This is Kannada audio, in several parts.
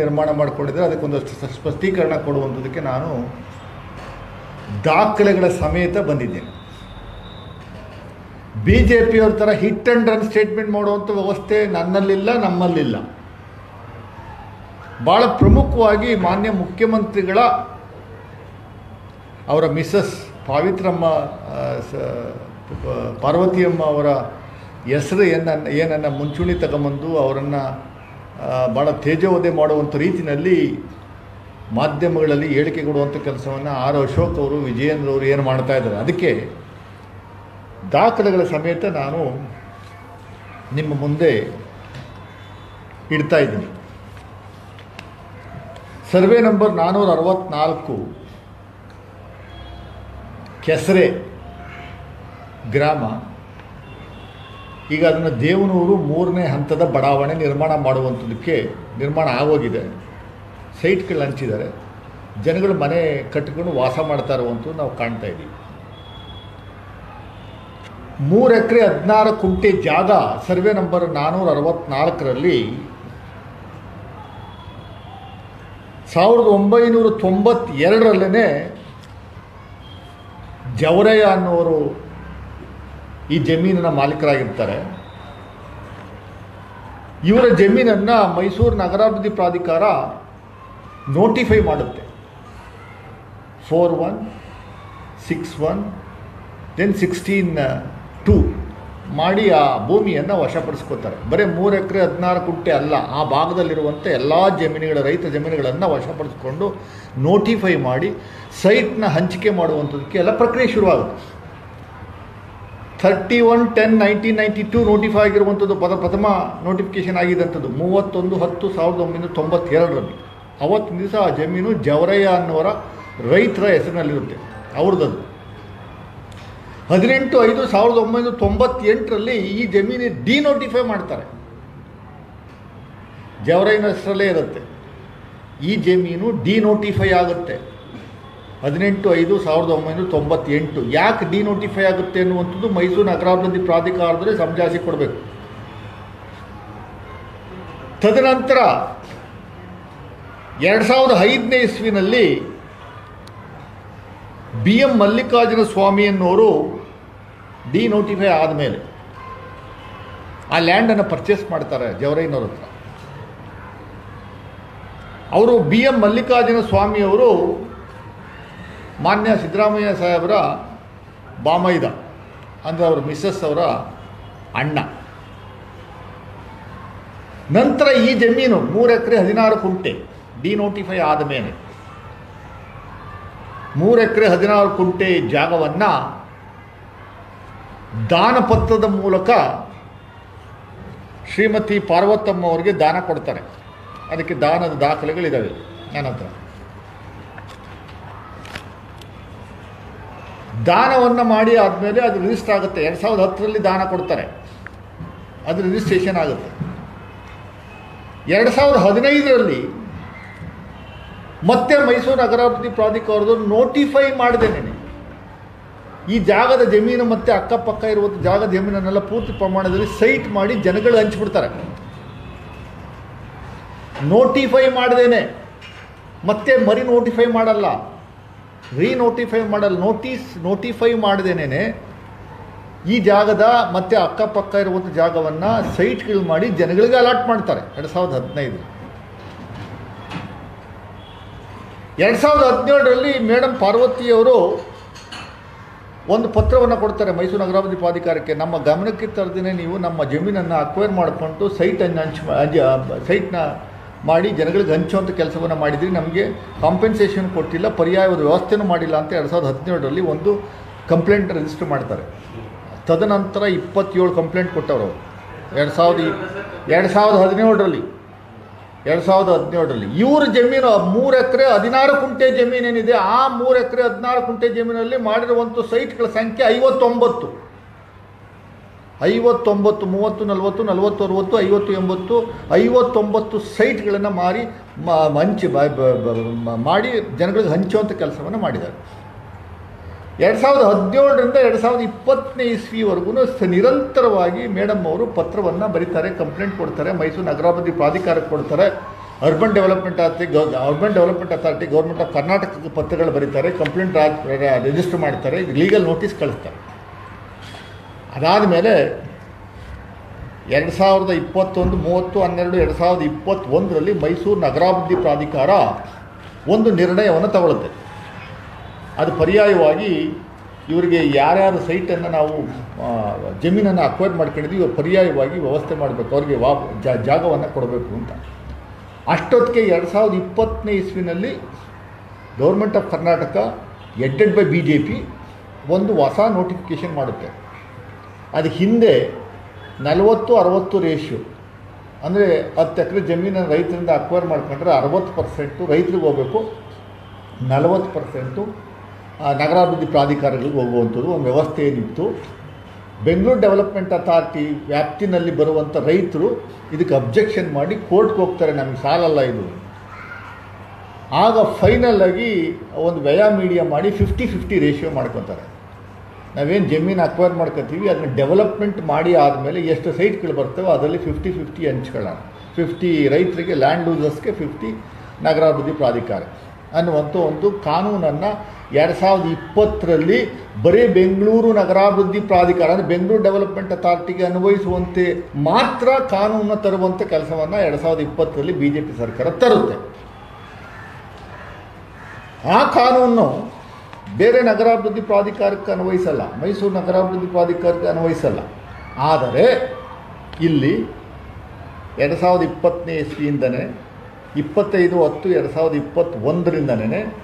ನಿರ್ಮಾಣ ಮಾಡಿಕೊಂಡಿದ್ದಾರೆ. ಅದಕ್ಕೊಂದಷ್ಟು ಸ್ಪಷ್ಟೀಕರಣ ಕೊಡುವಂಥದ್ದಕ್ಕೆ ನಾನು ದಾಖಲೆಗಳ ಸಮೇತ ಬಂದಿದ್ದೇನೆ. ಬಿ ಜೆ ಪಿಯವ್ರ ಥರ ಹಿಟ್ ಆ್ಯಂಡ್ ರನ್ ಸ್ಟೇಟ್ಮೆಂಟ್ ಮಾಡುವಂಥ ವ್ಯವಸ್ಥೆ ನನ್ನಲ್ಲಿಲ್ಲ, ನಮ್ಮಲ್ಲಿಲ್ಲ. ಭಾಳ ಪ್ರಮುಖವಾಗಿ ಮಾನ್ಯ ಮುಖ್ಯಮಂತ್ರಿಗಳ ಅವರ ಮಿಸಸ್ ಪಾವಿತ್ರಮ್ಮ ಪಾರ್ವತಿಯಮ್ಮ ಅವರ ಹೆಸರು ಏನನ್ನ, ಏನನ್ನು ಮುಂಚೂಣಿ ತಗೊಂಬಂದು ಅವರನ್ನು ಭಾಳ ತೇಜೋವಧೆ ಮಾಡುವಂಥ ರೀತಿಯಲ್ಲಿ ಮಾಧ್ಯಮಗಳಲ್ಲಿ ಹೇಳಿಕೆ ಕೊಡುವಂಥ ಕೆಲಸವನ್ನು ಆರ್ ಅಶೋಕ್ ಅವರು, ವಿಜಯೇಂದ್ರ ಅವರು ಏನು ಮಾಡ್ತಾ ಇದ್ದಾರೆ. ಅದಕ್ಕೆ ದಾಖಲೆಗಳ ಸಮೇತ ನಾನು ನಿಮ್ಮ ಮುಂದೆ ಇಡ್ತಾ ಇದ್ದೀನಿ. ಸರ್ವೆ ನಂಬರ್ ನಾನ್ನೂರ ಅರವತ್ನಾಲ್ಕು ಕೆಸರೆ ಗ್ರಾಮ ಈಗ ಅದನ್ನು ದೇವನೂರು ಮೂರನೇ ಹಂತದ ಬಡಾವಣೆ ನಿರ್ಮಾಣ ಮಾಡುವಂಥದ್ದಕ್ಕೆ ನಿರ್ಮಾಣ ಆಗೋಗಿದೆ. ಸೈಟ್ಗಳು ಹಂಚಿದ್ದಾರೆ. ಜನಗಳು ಮನೆ ಕಟ್ಟಿಕೊಂಡು ವಾಸ ಮಾಡ್ತಾ ಇರುವಂಥದ್ದು ನಾವು ಕಾಣ್ತಾ ಇದ್ದೀವಿ. ಮೂರು ಎಕರೆ ಹದಿನಾರು ಕುಂಟೆ ಜಾಗ ಸರ್ವೆ ನಂಬರ್ ನಾನ್ನೂರ ಅರವತ್ನಾಲ್ಕರಲ್ಲಿ ಸಾವಿರದ ಒಂಬೈನೂರ ತೊಂಬತ್ತೆರಡರಲ್ಲೇ ಜವರಯ್ಯ ಅನ್ನೋರು ಈ ಜಮೀನಿನ ಮಾಲೀಕರಾಗಿರ್ತಾರೆ. ಇವರ ಜಮೀನನ್ನು ಮೈಸೂರು ನಗರಾಭಿವೃದ್ಧಿ ಪ್ರಾಧಿಕಾರ ನೋಟಿಫೈ ಮಾಡುತ್ತೆ. Four one six one then sixteen two ಮಾಡಿ ಆ ಭೂಮಿಯನ್ನು ವಶಪಡಿಸ್ಕೋತಾರೆ ಬರೀ ಮೂರು ಎಕರೆ ಹದಿನಾರು ಕುಂಟೆ ಅಲ್ಲ, ಆ ಭಾಗದಲ್ಲಿರುವಂಥ ಎಲ್ಲ ಜಮೀನುಗಳ, ರೈತ ಜಮೀನುಗಳನ್ನು ವಶಪಡಿಸ್ಕೊಂಡು ನೋಟಿಫೈ ಮಾಡಿ ಸೈಟ್ನ ಹಂಚಿಕೆ ಮಾಡುವಂಥದ್ದಕ್ಕೆ ಎಲ್ಲ ಪ್ರಕ್ರಿಯೆ ಶುರುವಾಗುತ್ತೆ. Thirty one ten nineteen ninety two notify ಆಗಿರುವಂಥದ್ದು ಪದ ಪ್ರಥಮ ನೋಟಿಫಿಕೇಷನ್ ಆಗಿದ್ದಂಥದ್ದು ಮೂವತ್ತೊಂದು, ಹತ್ತು, ಸಾವಿರದ ಒಂಬೈನೂರ ತೊಂಬತ್ತೆರಡರಲ್ಲಿ. ಅವತ್ತಿನ ದಿವಸ ಆ ಜಮೀನು ಜವರಯ್ಯ ಅನ್ನೋರ ರೈತರ ಹೆಸರಿನಲ್ಲಿರುತ್ತೆ. ಅವ್ರದ್ದು. ಹದಿನೆಂಟು, ಐದು, ಸಾವಿರದ ಒಂಬೈನೂರ ತೊಂಬತ್ತೆಂಟರಲ್ಲಿ ಈ ಜಮೀನು ಡಿನೋಟಿಫೈ ಮಾಡ್ತಾರೆ. ಜವರಯ್ಯನ ಹೆಸರಲ್ಲೇ ಇರುತ್ತೆ. ಈ ಜಮೀನು ಡಿನೋಟಿಫೈ ಆಗುತ್ತೆ. ಹದಿನೆಂಟು ಐದು ಸಾವಿರದ ಒಂಬೈನೂರ ತೊಂಬತ್ತೆಂಟು. ಯಾಕೆ ಡಿನೋಟಿಫೈ ಆಗುತ್ತೆ ಅನ್ನುವಂಥದ್ದು ಮೈಸೂರು ನಗರಾಭಿವೃದ್ಧಿ ಪ್ರಾಧಿಕಾರದಲ್ಲಿ ಸಮಜಾಯಿಸಿ ಕೊಡಬೇಕು. ತದನಂತರ ಎರಡು ಸಾವಿರದ ಐದನೇ ಇಸ್ವಿನಲ್ಲಿ ಬಿ ಎಂ ಮಲ್ಲಿಕಾರ್ಜುನ ಸ್ವಾಮಿ ಅನ್ನೋರು ಡಿನೋಟಿಫೈ ಆದಮೇಲೆ ಆ ಲ್ಯಾಂಡನ್ನು ಪರ್ಚೇಸ್ ಮಾಡ್ತಾರೆ ಜವರೈನವ್ರ ಹತ್ರ. ಅವರು ಬಿ ಎಂ ಮಲ್ಲಿಕಾರ್ಜುನ ಸ್ವಾಮಿಯವರು ಮಾನ್ಯ ಸಿದ್ದರಾಮಯ್ಯ ಸಾಹೇಬರ ಬಾಮೈದ, ಅಂದರೆ ಅವ್ರ ಮಿಸ್ಸಸ್ ಅವರ ಅಣ್ಣ. ನಂತರ ಈ ಜಮೀನು ಮೂರು ಎಕರೆ ಹದಿನಾರು ಕುಂಟೆ, ಡಿನೋಟಿಫೈ ಆದ ಮೇಲೆ. ಮೂರು ಎಕರೆ ಹದಿನಾರು ಕುಂಟೆ ಜಾಗವನ್ನು ದಾನಪತ್ರದ ಮೂಲಕ ಶ್ರೀಮತಿ ಪಾರ್ವತಮ್ಮ ಅವರಿಗೆ ದಾನ ಕೊಡ್ತಾರೆ. ಅದಕ್ಕೆ ದಾನದ ದಾಖಲೆಗಳಿದ್ದಾವೆ ನನ್ನ ಹತ್ರ. ದಾನವನ್ನು ಮಾಡಿ ಆದಮೇಲೆ ಅದು ರಿಜಿಸ್ಟರ್ ಆಗುತ್ತೆ. ಎರಡು ಸಾವಿರದ ಹತ್ತರಲ್ಲಿ ದಾನ ಕೊಡ್ತಾರೆ. ಅದು ರಿಜಿಸ್ಟ್ರೇಷನ್ ಆಗುತ್ತೆ. ಎರಡು ಸಾವಿರದ ಹದಿನೈದರಲ್ಲಿ ಮತ್ತೆ ಮೈಸೂರು ನಗರಾಭಿವೃದ್ಧಿ ಪ್ರಾಧಿಕಾರದವರು ನೋಟಿಫೈ ಮಾಡಿದ್ದೇನೆ ಈ ಜಾಗದ ಜಮೀನು ಮತ್ತು ಅಕ್ಕಪಕ್ಕ ಇರುವಂಥ ಜಾಗದ ಜಮೀನನ್ನೆಲ್ಲ ಪೂರ್ತಿ ಪ್ರಮಾಣದಲ್ಲಿ ಸೈಟ್ ಮಾಡಿ ಜನಗಳು ಹಂಚಿಬಿಡ್ತಾರೆ. ನೋಟಿಫೈ ಮಾಡ್ದೇನೆ ಮತ್ತೆ ಮರಿ ನೋಟಿಫೈ ಮಾಡಲ್ಲ. ರೀ ನೋಟಿಫೈ ಮಾಡಲ್ಲ ನೋಟಿಸ್ ನೋಟಿಫೈ ಮಾಡ್ದೇನೆ ಈ ಜಾಗದ ಮತ್ತು ಅಕ್ಕಪಕ್ಕ ಇರುವಂಥ ಜಾಗವನ್ನು ಸೈಟ್ಗಳು ಮಾಡಿ ಜನಗಳಿಗೆ ಅಲಾಟ್ ಮಾಡ್ತಾರೆ. ಎರಡು ಸಾವಿರದ ಹದಿನೈದು. ಎರಡು ಸಾವಿರದ ಹದಿನೇಳರಲ್ಲಿ ಮೇಡಮ್ ಪಾರ್ವತಿಯವರು ಒಂದು ಪತ್ರವನ್ನು ಕೊಡ್ತಾರೆ ಮೈಸೂರು ನಗರಾಭಿವೃದ್ಧಿ ಪ್ರಾಧಿಕಾರಕ್ಕೆ, ನಮ್ಮ ಗಮನಕ್ಕೆ ತರದೇನೆ ನೀವು ನಮ್ಮ ಜಮೀನನ್ನು ಅಕ್ವೈರ್ ಮಾಡಿಕೊಂಡು ಸೈಟನ್ನು ಹಂಚ್ ಸೈಟ್ನ ಮಾಡಿ ಜನಗಳಿಗೆ ಹಂಚುವಂಥ ಕೆಲಸವನ್ನು ಮಾಡಿದ್ರಿ. ನಮಗೆ ಕಾಂಪೆನ್ಸೇಷನ್ ಕೊಟ್ಟಿಲ್ಲ ಪರ್ಯಾಯದ ವ್ಯವಸ್ಥೆನೂ ಮಾಡಿಲ್ಲ ಅಂತ ಎರಡು ಸಾವಿರದ ಹದಿನೇಳರಲ್ಲಿ ಒಂದು ಕಂಪ್ಲೇಂಟ್ ರಿಜಿಸ್ಟರ್ ಮಾಡ್ತಾರೆ. ತದನಂತರ ಇಪ್ಪತ್ತೇಳು ಕಂಪ್ಲೇಂಟ್ ಕೊಟ್ಟವರು ಎರಡು ಸಾವಿರದ ಎರಡು ಸಾವಿರದ ಹದಿನೇಳರಲ್ಲಿ, ಎರಡು ಸಾವಿರದ ಹದಿನೇಳರಲ್ಲಿ. ಇವ್ರ ಜಮೀನು ಮೂರು ಎಕರೆ ಹದಿನಾರು ಕುಂಟೆ ಜಮೀನೇನಿದೆ, ಆ ಮೂರು ಎಕರೆ ಹದಿನಾರು ಕುಂಟೆ ಜಮೀನಲ್ಲಿ ಮಾಡಿರುವಂಥ ಸೈಟ್ಗಳ ಸಂಖ್ಯೆ ಐವತ್ತೊಂಬತ್ತು. ಐವತ್ತೊಂಬತ್ತು, ಮೂವತ್ತು, ನಲವತ್ತು ನಲವತ್ತು ಅರವತ್ತು ಐವತ್ತು, ಎಂಬತ್ತು, ಐವತ್ತೊಂಬತ್ತು ಸೈಟ್ಗಳನ್ನು ಮಾರಿ ಹಂಚಿ ಮಾಡಿ ಜನಗಳಿಗೆ ಹಂಚುವಂಥ ಕೆಲಸವನ್ನು ಮಾಡಿದ್ದಾರೆ. ಎರಡು ಸಾವಿರದ ಹದಿನೇಳರಿಂದ ಎರಡು ಸಾವಿರದ ಇಪ್ಪತ್ತನೇ ಇಸ್ವಿವರೆಗೂ ನಿರಂತರವಾಗಿ ಮೇಡಮ್ ಅವರು ಪತ್ರವನ್ನು ಬರೀತಾರೆ, ಕಂಪ್ಲೇಂಟ್ ಕೊಡ್ತಾರೆ, ಮೈಸೂರು ನಗರಾಭಿವೃದ್ಧಿ ಪ್ರಾಧಿಕಾರಕ್ಕೆ ಕೊಡ್ತಾರೆ, urban development authority, gov, urban development authority, government of ಕರ್ನಾಟಕಕ್ಕೆ ಪತ್ರಗಳು ಬರೀತಾರೆ, ಕಂಪ್ಲೇಂಟ್ ರಿಜಿಸ್ಟರ್ ಮಾಡ್ತಾರೆ ಲೀಗಲ್ ನೋಟಿಸ್ ಕಳಿಸ್ತಾರೆ. ಅದಾದ ಮೇಲೆ ಎರಡು ಸಾವಿರದ ಇಪ್ಪತ್ತೊಂದು, ಮೂವತ್ತು, ಹನ್ನೆರಡು, ಎರಡು ಸಾವಿರದ ಇಪ್ಪತ್ತೊಂದರಲ್ಲಿ ಮೈಸೂರು ನಗರಾಭಿವೃದ್ಧಿ ಪ್ರಾಧಿಕಾರ ಒಂದು ನಿರ್ಣಯವನ್ನು ತಗೊಳುತ್ತೆ. ಅದು ಪರ್ಯಾಯವಾಗಿ ಇವರಿಗೆ ಯಾರ್ಯಾರು ಸೈಟನ್ನು ನಾವು ಜಮೀನನ್ನು ಅಕ್ವೈರ್ ಮಾಡ್ಕೊಂಡಿದ್ವಿ ಇವರು ಪರ್ಯಾಯವಾಗಿ ವ್ಯವಸ್ಥೆ ಮಾಡಬೇಕು, ಅವರಿಗೆ ವಾ ಜಾಗವನ್ನು ಕೊಡಬೇಕು ಅಂತ. ಅಷ್ಟೊತ್ತಿಗೆ ಎರಡು ಸಾವಿರದ ಇಪ್ಪತ್ತನೇ ಇಸ್ವಿನಲ್ಲಿ government of Karnataka added by B J P ಒಂದು ಹೊಸ ನೋಟಿಫಿಕೇಷನ್ ಮಾಡುತ್ತೆ. ಅದು ಹಿಂದೆ ನಲವತ್ತು, ಅರವತ್ತು ರೇಷ್ಯೋ. ಅಂದರೆ ಹತ್ತು ಎಕರೆ ಜಮೀನನ್ನು ರೈತರಿಂದ ಅಕ್ವೈರ್ ಮಾಡ್ಕೊಂಡ್ರೆ ಅರವತ್ತು ಪರ್ಸೆಂಟು ರೈತರಿಗೆ ಹೋಗಬೇಕು. ನಲವತ್ತು ಪರ್ಸೆಂಟು ನಗರಾಭಿವೃದ್ಧಿ ಪ್ರಾಧಿಕಾರಗಳಿಗೆ ಹೋಗುವಂಥದ್ದು ಒಂದು ವ್ಯವಸ್ಥೆ ಏನಿತ್ತು. ಬೆಂಗಳೂರು ಡೆವಲಪ್ಮೆಂಟ್ ಅಥಾರಿಟಿ ವ್ಯಾಪ್ತಿನಲ್ಲಿ ಬರುವಂಥ ರೈತರು ಇದಕ್ಕೆ ಅಬ್ಜೆಕ್ಷನ್ ಮಾಡಿ ಕೋರ್ಟ್ಗೆ ಹೋಗ್ತಾರೆ, ನಮಗೆ ಸಾಲಲ್ಲ ಇದು. ಆಗ ಫೈನಲ್ ಆಗಿ ಒಂದು ವ್ಯಯ ಮೀಡಿಯಾ ಮಾಡಿ ಫಿಫ್ಟಿ ಫಿಫ್ಟಿ ರೇಷಿಯೋ ಮಾಡ್ಕೊತಾರೆ. ನಾವೇನು ಜಮೀನು ಅಕ್ವೈರ್ ಮಾಡ್ಕೊತೀವಿ ಅದನ್ನ ಡೆವಲಪ್ಮೆಂಟ್ ಮಾಡಿ ಆದಮೇಲೆ ಎಷ್ಟು ಸೈಟ್ಗಳು ಬರ್ತವೆ ಅದರಲ್ಲಿ ಫಿಫ್ಟಿ ಫಿಫ್ಟಿ ಹಂಚ್ಕೊಳ್ಳೋಣ. ಫಿಫ್ಟಿ ರೈತರಿಗೆ ಲ್ಯಾಂಡ್ ಲೂಸರ್ಸ್ಗೆ ಫಿಫ್ಟಿ ನಗರಾಭಿವೃದ್ಧಿ ಪ್ರಾಧಿಕಾರ. ಅನ್ನುವಂಥ ಒಂದು ಕಾನೂನನ್ನು ಎರಡು ಸಾವಿರದ ಇಪ್ಪತ್ತರಲ್ಲಿ ಬರೀ ಬೆಂಗಳೂರು ನಗರಾಭಿವೃದ್ಧಿ ಪ್ರಾಧಿಕಾರ, ಅಂದರೆ ಬೆಂಗಳೂರು ಡೆವಲಪ್ಮೆಂಟ್ ಅಥಾರಿಟಿಗೆ ಅನ್ವಯಿಸುವಂತೆ ಮಾತ್ರ ಕಾನೂನನ್ನು ತರುವಂಥ ಕೆಲಸವನ್ನು ಎರಡು ಸಾವಿರದ ಇಪ್ಪತ್ತರಲ್ಲಿ ಬಿ ಜೆ ಪಿ ಸರ್ಕಾರ ತರುತ್ತೆ. ಆ ಕಾನೂನು ಬೇರೆ ನಗರಾಭಿವೃದ್ಧಿ ಪ್ರಾಧಿಕಾರಕ್ಕೆ ಅನ್ವಯಿಸಲ್ಲ. ಮೈಸೂರು ನಗರಾಭಿವೃದ್ಧಿ ಪ್ರಾಧಿಕಾರಕ್ಕೆ ಅನ್ವಯಿಸಲ್ಲ. ಆದರೆ ಇಲ್ಲಿ ಎರಡು ಸಾವಿರದ ಇಪ್ಪತ್ತನೇ ಇಸ್ವಿಯಿಂದನೇ, ಇಪ್ಪತ್ತೈದು ಹತ್ತು ಎರಡು ಸಾವಿರದ ಇಪ್ಪತ್ತೊಂದರಿಂದನೇ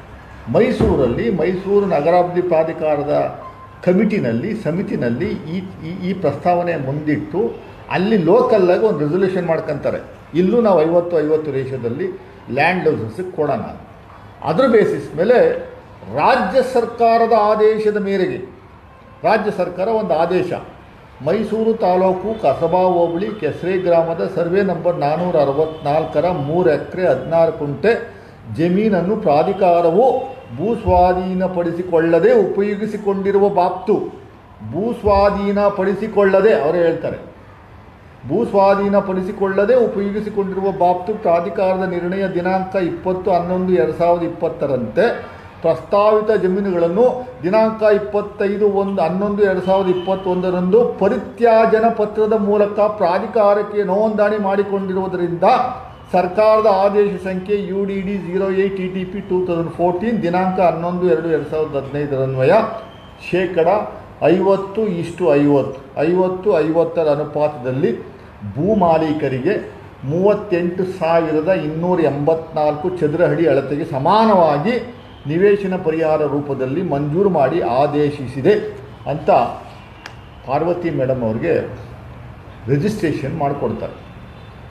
ಮೈಸೂರಲ್ಲಿ, ಮೈಸೂರು ನಗರಾಭಿವೃದ್ಧಿ ಪ್ರಾಧಿಕಾರದ ಕಮಿಟಿನಲ್ಲಿ, ಸಮಿತಿನಲ್ಲಿ ಈ, ಈ- ಪ್ರಸ್ತಾವನೆ ಮುಂದಿಟ್ಟು ಅಲ್ಲಿ ಲೋಕಲ್ಲಾಗಿ ಒಂದು ರೆಸೊಲ್ಯೂಷನ್ ಮಾಡ್ಕೊತಾರೆ. ಇಲ್ಲೂ ನಾವು ಐವತ್ತು ಐವತ್ತು ರೇಷದಲ್ಲಿ ಲ್ಯಾಂಡ್ ಲೌಸಸ್ಗೆ ಕೊಡೋಣ ಅದ್ರ ಬೇಸಿಸ್ ಮೇಲೆ ರಾಜ್ಯ ಸರ್ಕಾರದ ಆದೇಶದ ಮೇರೆಗೆ, ರಾಜ್ಯ ಸರ್ಕಾರ ಒಂದು ಆದೇಶ. ಮೈಸೂರು ತಾಲೂಕು ಕಸಬಾ ಹೋಬಳಿ ಕೆಸರೆ ಗ್ರಾಮದ ಸರ್ವೆ ನಂಬರ್ ನಾನ್ನೂರ ಅರವತ್ನಾಲ್ಕರ ಮೂರು ಎಕರೆ ಹದಿನಾರು ಕುಂಟೆ ಜಮೀನನ್ನು ಪ್ರಾಧಿಕಾರವು ಭೂಸ್ವಾಧೀನಪಡಿಸಿಕೊಳ್ಳದೆ ಉಪಯೋಗಿಸಿಕೊಂಡಿರುವ ಬಾಪ್ತು. ಭೂಸ್ವಾಧೀನಪಡಿಸಿಕೊಳ್ಳದೆ, ಅವರು ಹೇಳ್ತಾರೆ, ಭೂಸ್ವಾಧೀನಪಡಿಸಿಕೊಳ್ಳದೆ ಉಪಯೋಗಿಸಿಕೊಂಡಿರುವ ಬಾಪ್ತು ಪ್ರಾಧಿಕಾರದ ನಿರ್ಣಯ ದಿನಾಂಕ ಇಪ್ಪತ್ತು ಹನ್ನೊಂದು ಎರಡು ಸಾವಿರದ ಇಪ್ಪತ್ತರಂತೆ ಪ್ರಸ್ತಾವಿತ ಜಮೀನುಗಳನ್ನು ದಿನಾಂಕ ಇಪ್ಪತ್ತೈದು ಒಂದು ಹನ್ನೊಂದು ಎರಡು ಸಾವಿರದ ಇಪ್ಪತ್ತೊಂದರಂದು ಪರಿತ್ಯಾಜನ ಪತ್ರದ ಮೂಲಕ ಪ್ರಾಧಿಕಾರಕ್ಕೆ ನೋಂದಣಿ ಮಾಡಿಕೊಂಡಿರುವುದರಿಂದ ಸರ್ಕಾರದ ಆದೇಶ ಸಂಖ್ಯೆ U D D zero eight T T P two thousand fourteen ದಿನಾಂಕ ಹನ್ನೊಂದು ಎರಡು ಎರಡು ಸಾವಿರದ ಹದಿನೈದರನ್ವಯ ಶೇಕಡ ಐವತ್ತು ಇಷ್ಟು ಐವತ್ತು ಐವತ್ತು ಐವತ್ತರ ಅನುಪಾತದಲ್ಲಿ ಭೂಮಾಲೀಕರಿಗೆ ಮೂವತ್ತೆಂಟು ಸಾವಿರದ ಇನ್ನೂರ ಎಂಬತ್ನಾಲ್ಕು ಚದರ ಅಡಿ ಅಳತೆಗೆ ಸಮಾನವಾಗಿ ನಿವೇಶನ ಪರಿಹಾರ ರೂಪದಲ್ಲಿ ಮಂಜೂರು ಮಾಡಿ ಆದೇಶಿಸಿದೆ ಅಂತ ಪಾರ್ವತಿ ಮೇಡಮ್ ಅವ್ರಿಗೆ ರಿಜಿಸ್ಟ್ರೇಷನ್ ಮಾಡಿಕೊಡ್ತಾರೆ.